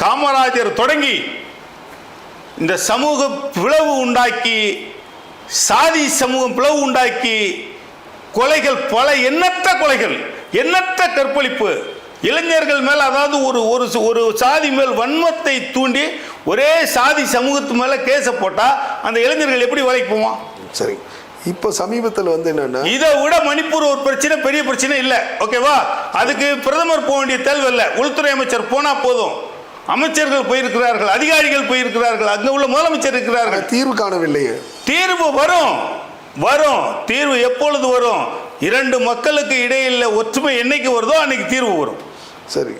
காமராஜர் தொடங்கி இந்த சமூக பிளவு உண்டாக்கி சாதி சமூகம் பிளவு உண்டாக்கி கொலைகள் பல எண்ணற்ற கொலைகள் எண்ணற்ற கற்பழிப்பு. இளைஞர்கள் மேல் அதாவது ஒரு ஒரு ஒரு சாதி மேல் வன்மத்தை தூண்டி ஒரே சாதி சமூகத்து மேல கேஸை போட்டா அந்த இளைஞர்கள் எப்படி வேலைக்கு போவான்? சரி. இப்போ சமீபத்தில் வந்து என்னன்னா இதை விட மணிப்பூர் ஒரு பிரச்சனை பெரிய பிரச்சனை இல்ல. ஓகேவா? அதுக்கு பிரதமர் போக வேண்டிய தேவை இல்லை உள்துறை அமைச்சர் போனா போதும். அமைச்சர்கள் போயிருக்கிறார்கள் அதிகாரிகள் போயிருக்கிறார்கள் அங்க உள்ள முதலமைச்சர் இருக்கிறார்கள். தீர்வு காணவில்லையே. தீர்வு வரும் வரும். தீர்வு எப்பொழுது வரும்? இரண்டு மக்களுக்கு இடையில் ஒற்றுமை என்னைக்கு வருதோ அன்னைக்கு தீர்வு வரும். சரி.